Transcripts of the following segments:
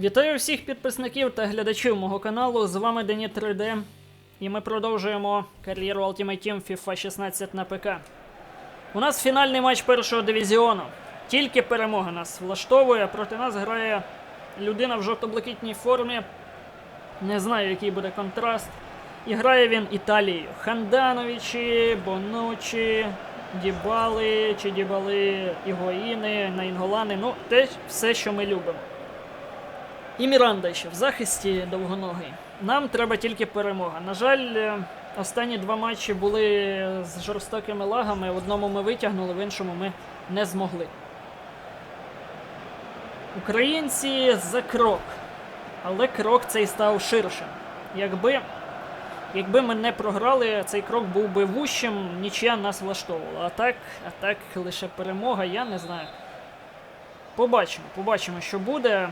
Вітаю всіх підписників та глядачів мого каналу. З вами Дені 3D. І ми продовжуємо кар'єру Ultimate Team FIFA 16 на ПК. У нас фінальний матч першого дивізіону. Тільки перемога нас влаштовує. Проти нас грає людина в жовто-блакитній формі. Не знаю, який буде контраст. І грає він Італією. Хандановичі, Бонучі, Дібали, чи Дібали, Ігоїни, Наінголани. Ну, те все, що ми любимо. І Міранда ще в захисті довгоногий. Нам треба тільки перемога. На жаль, е, останні два матчі були з жорстокими лагами. В одному ми витягнули, в іншому ми не змогли. Українці за крок. Але крок цей став ширшим. Якби, якби ми не програли, цей крок був би вущим, нічия нас влаштовувала. А так, а так лише перемога, я не знаю. Побачимо, побачимо, що буде.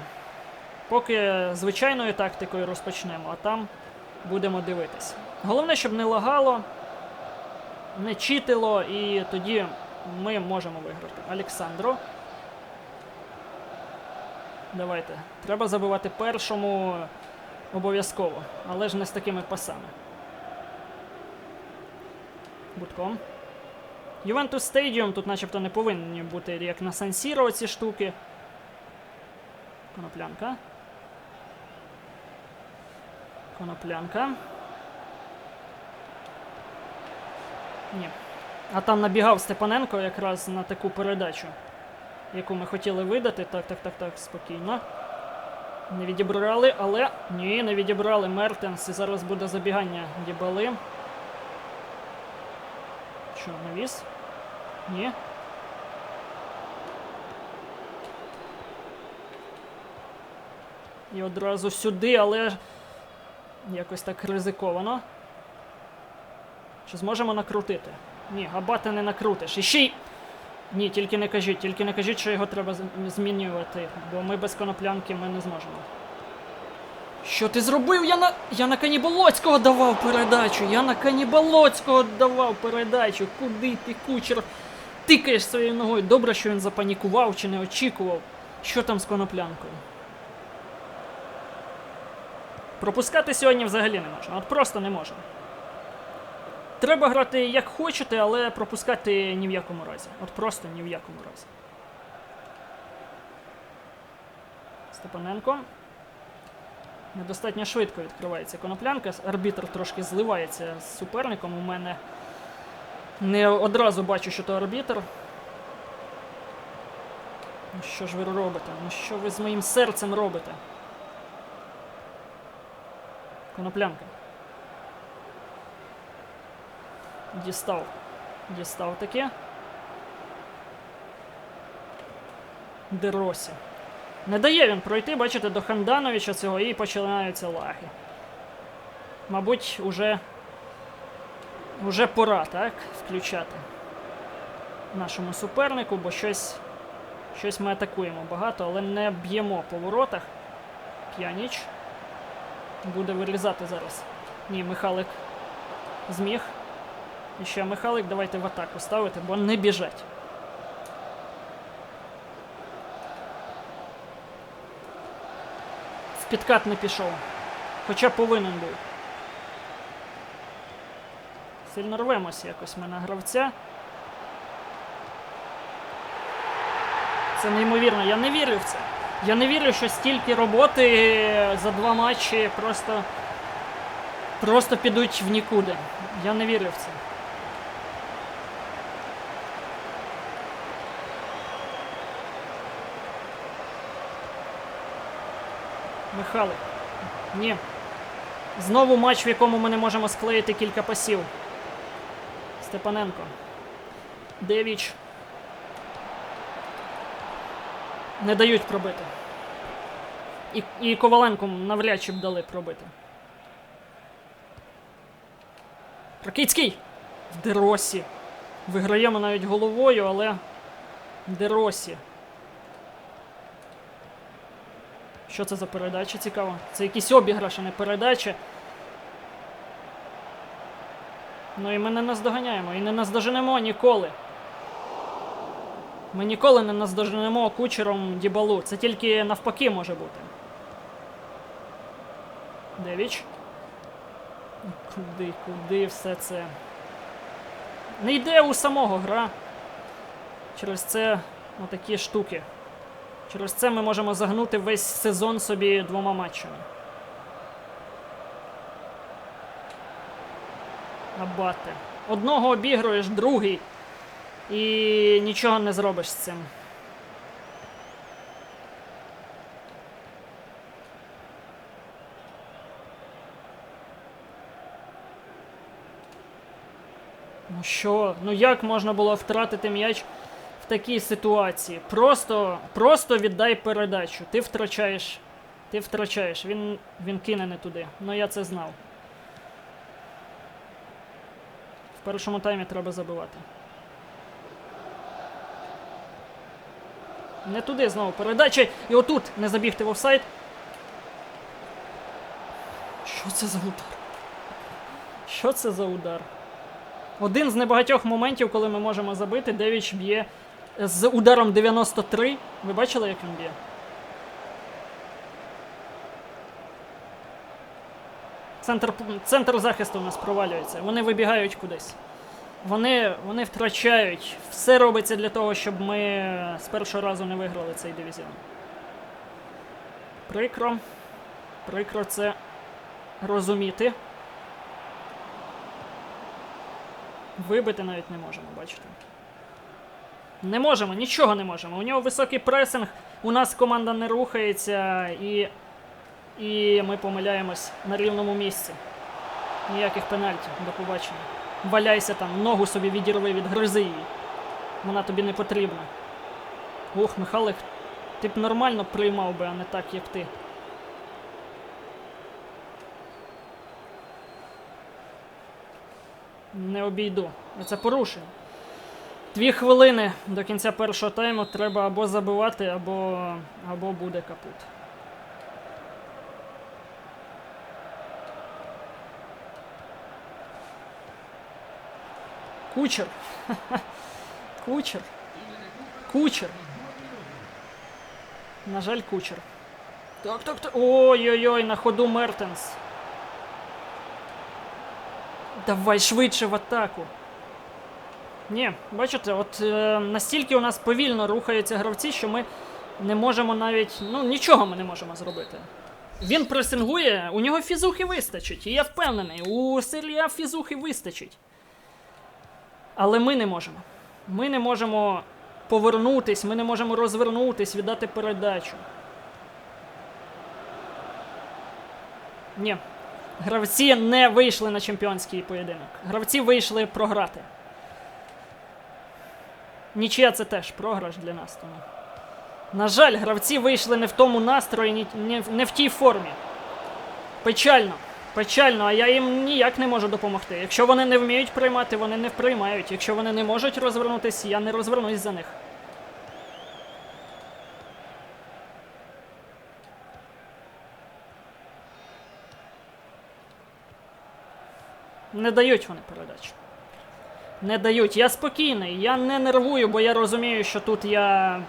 Поки звичайною тактикою розпочнемо, а там будемо дивитися. Головне, щоб не лагало, не читило, і тоді ми можемо виграти. Олександро. Давайте. Треба забивати першому обов'язково, але ж не з такими пасами. Будком. Ювентус Стадіум тут начебто не повинні бути як на Сан-Сіро ці штуки. Коноплянка. Коноплянка. Ні. А там набігав Степаненко якраз на таку передачу, яку ми хотіли видати. Так, так, так, так, спокійно. Не відібрали, але. Ні, не відібрали Мертенс. І зараз буде забігання Дібали. Що, навіс? Ні. І одразу сюди, але якось так ризиковано. Чи зможемо накрутити? Ні, габата не накрутиш. І ще й. Ні, тільки не кажіть, тільки не кажіть, що його треба змінювати, бо ми без коноплянки ми не зможемо. Що ти зробив? Я на. Я на Каніболоцького давав передачу! Я на Каніболоцького давав передачу! Куди ти, кучер? Тикаєш своєю ногою. Добре, що він запанікував чи не очікував. Що там з коноплянкою? Пропускати сьогодні взагалі не можна. От просто не можна. Треба грати як хочете, але пропускати ні в якому разі. От просто ні в якому разі. Степаненко. Недостатньо швидко відкривається коноплянка. Арбітр трошки зливається з суперником. У мене не одразу бачу, що то арбітр. Ну що ж ви робите? Ну що ви з моїм серцем робите? Коноплянка. Дістав. Дістав таке. Деросі. Не дає він пройти, бачите, до Хандановича цього і починаються лаги. Мабуть, уже. Уже пора, так? Включати нашому супернику, бо щось. Щось ми атакуємо багато, але не б'ємо по воротах. П'яніч. Буде вирізати зараз. Ні, Михалик зміг. І ще Михалик, давайте в атаку ставити, бо не біжать. В підкат не пішов. Хоча повинен був. Сильно рвемося якось ми на гравця. Це неймовірно, я не вірю в це. Я не вірю, що стільки роботи за два матчі просто. Просто підуть в нікуди. Я не вірю в це. Михайлик. Ні. Знову матч, в якому ми не можемо склеїти кілька пасів. Степаненко. Девіч. Не дають пробити. І, і Коваленку навряд чи б дали пробити. Ракицький! В Деросі. Виграємо навіть головою, але. Деросі. Що це за передача цікаво? Це якийсь обіграш, а не передача. Ну і ми не наздоганяємо, і не наздоженемо ніколи. Ми ніколи не наздоженемо кучером Дібалу. Це тільки навпаки може бути. Девіч. Куди, куди все це? Не йде у самого гра. Через це отакі штуки. Через це ми можемо загнути весь сезон собі двома матчами. Абате. Одного обігруєш, другий. І нічого не зробиш з цим. Ну що, ну як можна було втратити м'яч в такій ситуації? Просто, просто віддай передачу. Ти втрачаєш. Ти втрачаєш. Він, він кине не туди. Ну я це знав. В першому таймі треба забивати. Не туди знову передача. І отут не забігти в офсайд. Що це за удар? Що це за удар? Один з небагатьох моментів, коли ми можемо забити, Девіч б'є з ударом 93. Ви бачили, як він б'є? Центр, центр захисту у нас провалюється. Вони вибігають кудись. Вони, вони втрачають. Все робиться для того, щоб ми з першого разу не виграли цей дивізіон. Прикро. Прикро це розуміти. Вибити навіть не можемо, бачите. Не можемо, нічого не можемо. У нього високий пресинг, у нас команда не рухається і. І ми помиляємось на рівному місці. Ніяких пенальтів, до побачення. Валяйся там, ногу собі відірви, відгризи її. Вона тобі не потрібна. Ох, Михайлик, ти б нормально приймав би, а не так, як ти. Не обійду. Це порушення. Дві хвилини до кінця першого тайму треба або забивати, або, або буде капут. Кучер. Кучер. Кучер. На жаль, кучер. Так, так, так. Ой-ой-ой, на ходу Мертенс. Давай швидше в атаку. Ні, бачите, от е, настільки у нас повільно рухаються гравці, що ми не можемо навіть. Ну, нічого ми не можемо зробити. Він пресингує, у нього фізухи вистачить. І я впевнений, у Серія фізухи вистачить. Але ми не можемо. Ми не можемо повернутись, ми не можемо розвернутись, віддати передачу. Ні. Гравці не вийшли на чемпіонський поєдинок. Гравці вийшли програти. Нічия це теж програш для нас. Тому. На жаль, гравці вийшли не в тому настрої, не в тій формі. Печально. Печально, а я їм ніяк не можу допомогти. Якщо вони не вміють приймати, вони не приймають. Якщо вони не можуть розвернутись, я не розвернусь за них. Не дають вони передачу. Не дають. Я спокійний, я не нервую, бо я розумію, що тут я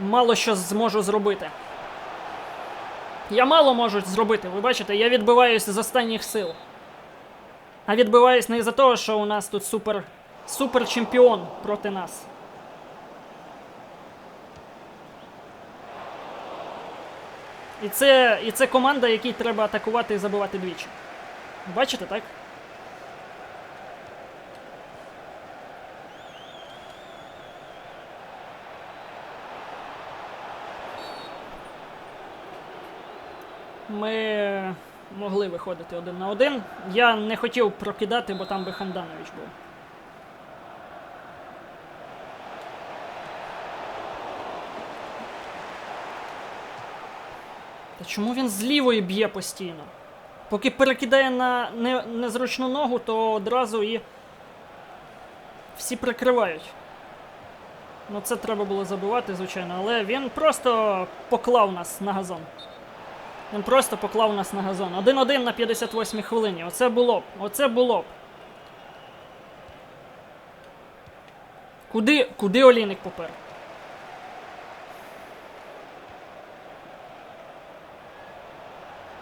мало що зможу зробити. Я мало можу зробити, ви бачите, я відбиваюсь з останніх сил. А відбиваюсь не із-за того, що у нас тут супер, супер чемпіон проти нас. І це, і це команда, якій треба атакувати і забивати двічі. Бачите, так? Ми могли виходити один на один. Я не хотів прокидати, бо там би Ханданович був. Та чому він з лівої б'є постійно? Поки перекидає на не, незручну ногу, то одразу і всі прикривають. Ну це треба було забивати, звичайно, але він просто поклав нас на газон. Він просто поклав нас на газон. 1-1 на 58-й хвилині. Оце було б. Оце було б. Куди, куди Олійник попер?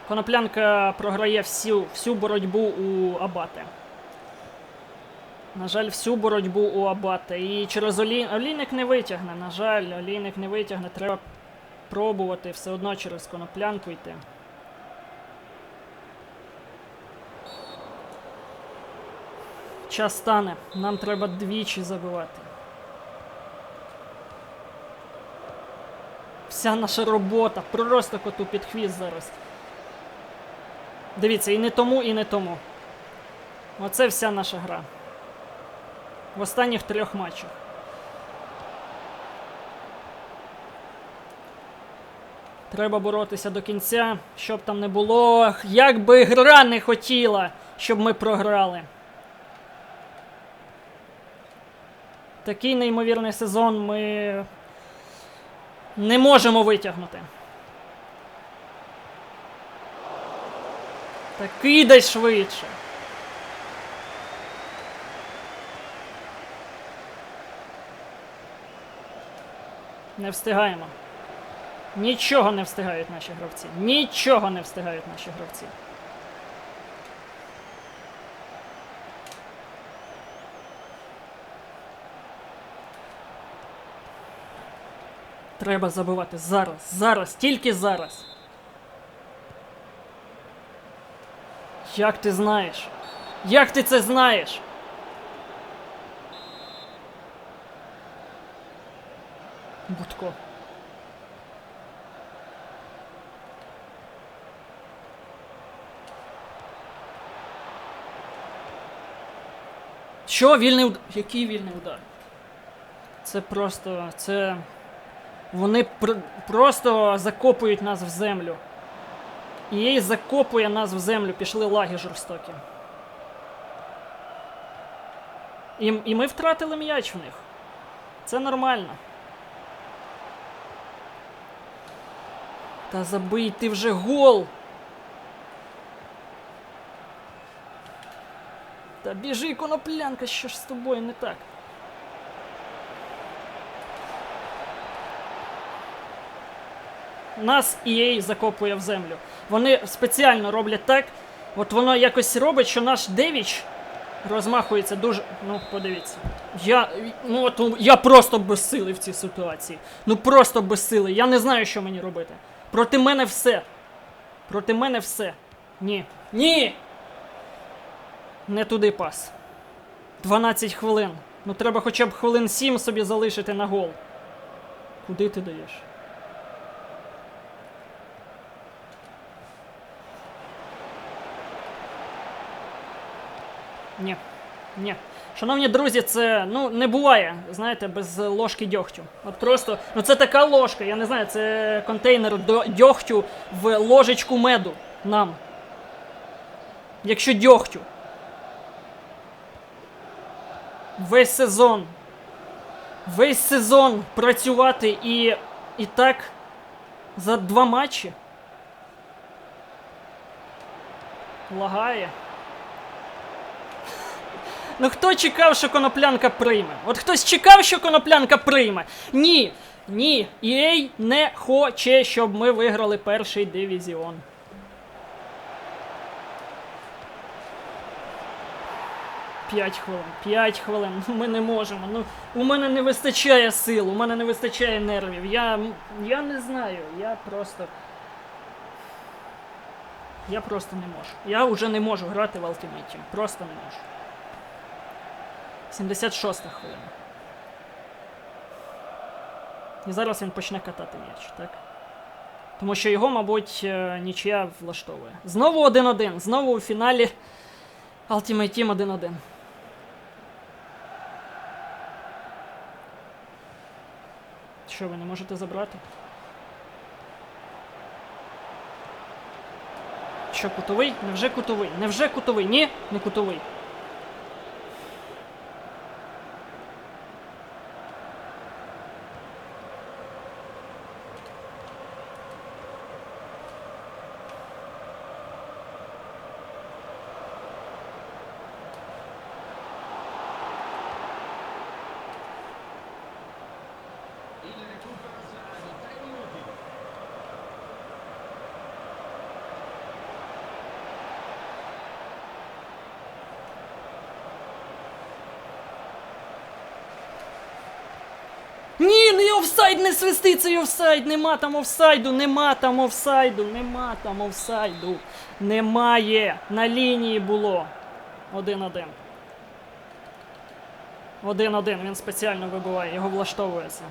Коноплянка програє всю, всю боротьбу у Абате. На жаль, всю боротьбу у Абате. І через Олі... Олійник не витягне. На жаль, Олійник не витягне. Треба пробувати все одно через коноплянку йти. Час стане. Нам треба двічі забивати. Вся наша робота просто коту під хвіст зараз. Дивіться, і не тому, і не тому. Оце вся наша гра. В останніх трьох матчах. Треба боротися до кінця, щоб там не було. Як би гра не хотіла, щоб ми програли. Такий неймовірний сезон ми не можемо витягнути. Та кидай швидше. Не встигаємо. Нічого не встигають наші гравці. Нічого не встигають наші гравці. Треба забивати зараз, зараз, тільки зараз. Як ти знаєш? Як ти це знаєш? Будко. Що вільний удар? Який вільний удар? Це просто. Це. Вони пр- просто закопують нас в землю. І їй закопує нас в землю, пішли лаги жорстокі. І, і ми втратили м'яч в них. Це нормально. Та забий ти вже гол. Та біжи, коноплянка, що ж з тобою не так? Нас EA закопує в землю. Вони спеціально роблять так. От воно якось робить, що наш Девіч розмахується дуже. Ну, подивіться. Я. Ну от я просто безсилий в цій ситуації. Ну просто безсилий. Я не знаю, що мені робити. Проти мене все. Проти мене все. Ні. Ні! Не туди пас. 12 хвилин. Ну треба хоча б хвилин 7 собі залишити на гол. Куди ти даєш? Ні. Ні. Шановні друзі, це ну не буває, знаєте, без ложки дьогтю. От просто, ну це така ложка, я не знаю, це контейнер до дьогтю в ложечку меду нам. Якщо дьогтю. Весь сезон. Весь сезон працювати і. і так за два матчі. Лагає. Ну хто чекав, що коноплянка прийме? От хтось чекав, що коноплянка прийме? Ні. Ні. EA не хоче, щоб ми виграли перший дивізіон. П'ять хвилин. П'ять хвилин. Ну, Ми не можемо. Ну, у мене не вистачає сил, у мене не вистачає нервів. Я. Я не знаю. Я просто. Я просто не можу. Я вже не можу грати в Ultimate Team. Просто не можу. 76 хвилина. І зараз він почне катати м'яч, так? Тому що його, мабуть, е, нічия влаштовує. Знову 1-1. Знову у фіналі Ultimate Team 1-1. Що ви не можете забрати? Що, кутовий? Невже кутовий? Невже кутовий? Ні, не кутовий. Офсайд, не свисти цей офсайд, нема там офсайду, нема там офсайду, нема там офсайду. Немає. На лінії було. Один-один. Один-один, він спеціально вибиває, його влаштовується.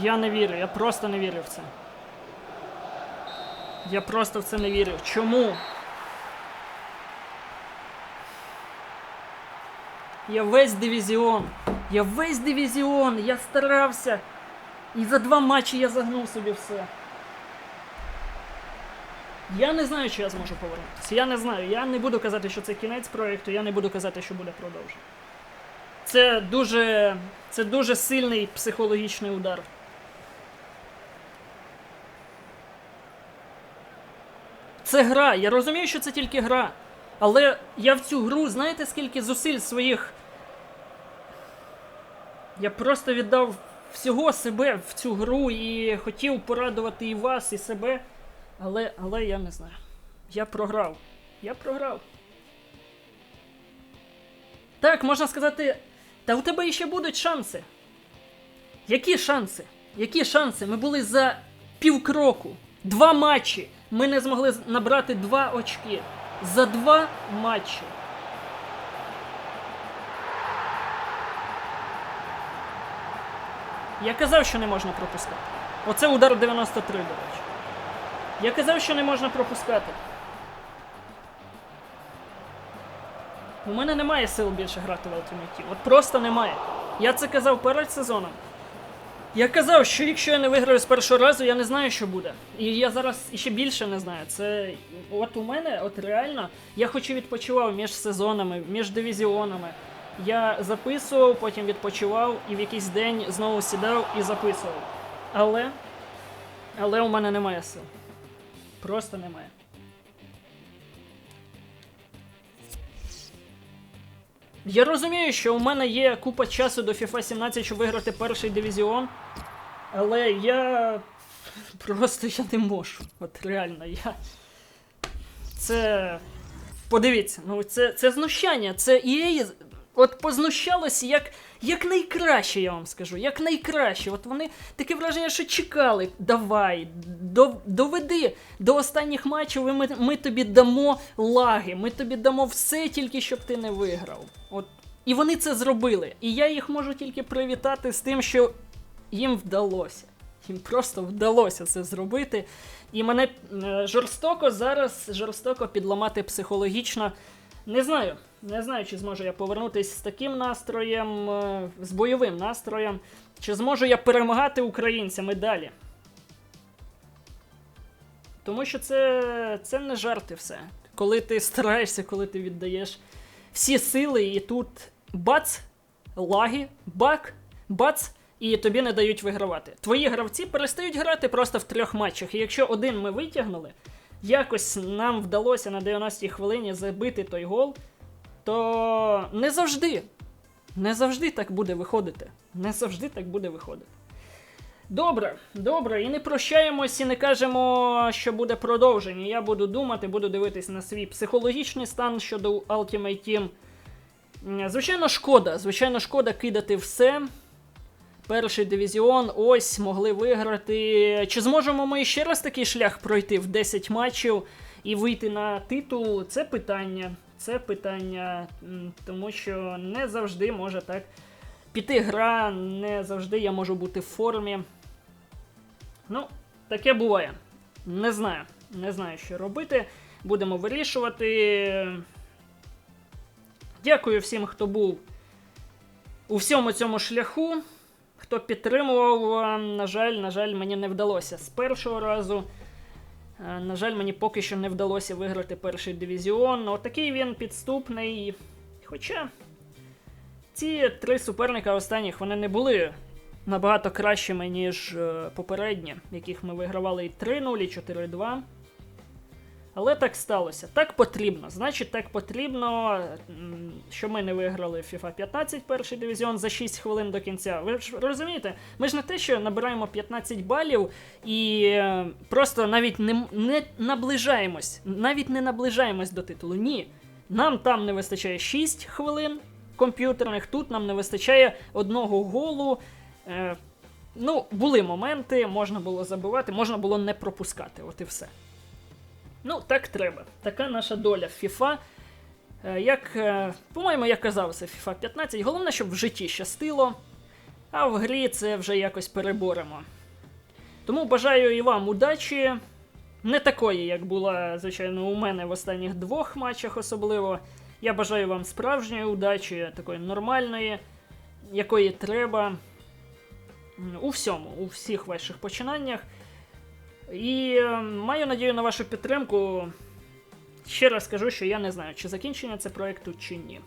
Я не вірю, я просто не вірю в це. Я просто в це не вірю. Чому? Я весь дивізіон. Я весь дивізіон. Я старався. І за два матчі я загнув собі все. Я не знаю, чи я зможу повернутися. Я не знаю. Я не буду казати, що це кінець проєкту, я не буду казати, що буде продовження. Це дуже. Це дуже сильний психологічний удар. Це гра. Я розумію, що це тільки гра. Але я в цю гру, знаєте, скільки зусиль своїх. Я просто віддав всього себе в цю гру і хотів порадувати і вас, і себе. Але, але я не знаю. Я програв. Я програв. Так, можна сказати, та у тебе ще будуть шанси. Які шанси? Які шанси? Ми були за півкроку. Два матчі. Ми не змогли набрати два очки. За два матчі. Я казав, що не можна пропускати. Оце удар 93, до речі. Я казав, що не можна пропускати. У мене немає сил більше грати в Ultimate. От просто немає. Я це казав перед сезоном. Я казав, що якщо я не виграю з першого разу, я не знаю, що буде. І я зараз іще більше не знаю. Це от у мене, от реально, я хоч і відпочивав між сезонами, між дивізіонами. Я записував, потім відпочивав і в якийсь день знову сідав і записував. Але. Але у мене немає сил. Просто немає. Я розумію, що у мене є купа часу до FIFA 17, щоб виграти перший дивізіон. Але я. Просто я не можу. От реально, я. Це. Подивіться, ну це, це знущання. Це EA от познущалося як, як найкраще, я вам скажу. Як найкраще. От вони таке враження, що чекали. Давай, до, доведи до останніх матчів, і ми, ми тобі дамо лаги, ми тобі дамо все, тільки щоб ти не виграв. От. І вони це зробили. І я їх можу тільки привітати з тим, що їм вдалося. Їм просто вдалося це зробити. І мене е, жорстоко зараз жорстоко підламати психологічно. Не знаю. Не знаю, чи зможу я повернутися з таким настроєм, е, з бойовим настроєм, чи зможу я перемагати українцями далі. Тому що це, це не жарти все. Коли ти стараєшся, коли ти віддаєш всі сили, і тут бац, лаги, бак, бац, і тобі не дають вигравати. Твої гравці перестають грати просто в трьох матчах. І якщо один ми витягнули, якось нам вдалося на 90-й хвилині забити той гол, то не завжди, не завжди так буде виходити. Не завжди так буде виходити. Добре, добре, і не прощаємось, і не кажемо, що буде продовження. Я буду думати, буду дивитись на свій психологічний стан щодо Ultimate Team. Звичайно, шкода. Звичайно, шкода кидати все. Перший дивізіон, ось могли виграти. Чи зможемо ми ще раз такий шлях пройти в 10 матчів і вийти на титул? Це питання. Це питання, тому що не завжди може так піти гра, не завжди я можу бути в формі. Ну, таке буває. Не знаю. Не знаю, що робити. Будемо вирішувати. Дякую всім, хто був у всьому цьому шляху. Хто підтримував, на жаль, на жаль, мені не вдалося з першого разу. Е, На жаль, мені поки що не вдалося виграти перший дивізіон. Отакий він підступний. Хоча ці три суперника останніх вони не були набагато кращими, ніж е, попередні, яких ми вигравали і 3-0, і 4-2. Але так сталося. Так потрібно. Значить, так потрібно, що ми не виграли FIFA 15 перший дивізіон за 6 хвилин до кінця. Ви ж розумієте, ми ж не те, що набираємо 15 балів і е, просто навіть не, не наближаємось, навіть не наближаємось до титулу. Ні. Нам там не вистачає 6 хвилин комп'ютерних. Тут нам не вистачає одного голу. Е, ну, були моменти, можна було забивати, можна було не пропускати. От і все. Ну, так треба. Така наша доля FIFA. Е, Як, е, по-моєму, я казав, це FIFA 15. Головне, щоб в житті щастило, а в грі це вже якось переборемо. Тому бажаю і вам удачі. Не такої, як була, звичайно, у мене в останніх двох матчах особливо. Я бажаю вам справжньої удачі, такої нормальної, якої треба у всьому, у всіх ваших починаннях. І е, маю надію на вашу підтримку. Ще раз скажу, що я не знаю, чи закінчення це проекту, чи ні.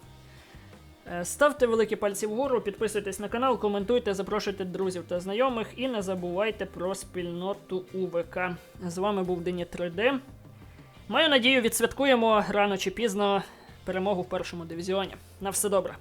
Е, Ставте великі пальці вгору, підписуйтесь на канал, коментуйте, запрошуйте друзів та знайомих і не забувайте про спільноту УВК. З вами був Дені 3D. Маю надію, відсвяткуємо рано чи пізно перемогу в першому дивізіоні. На все добре.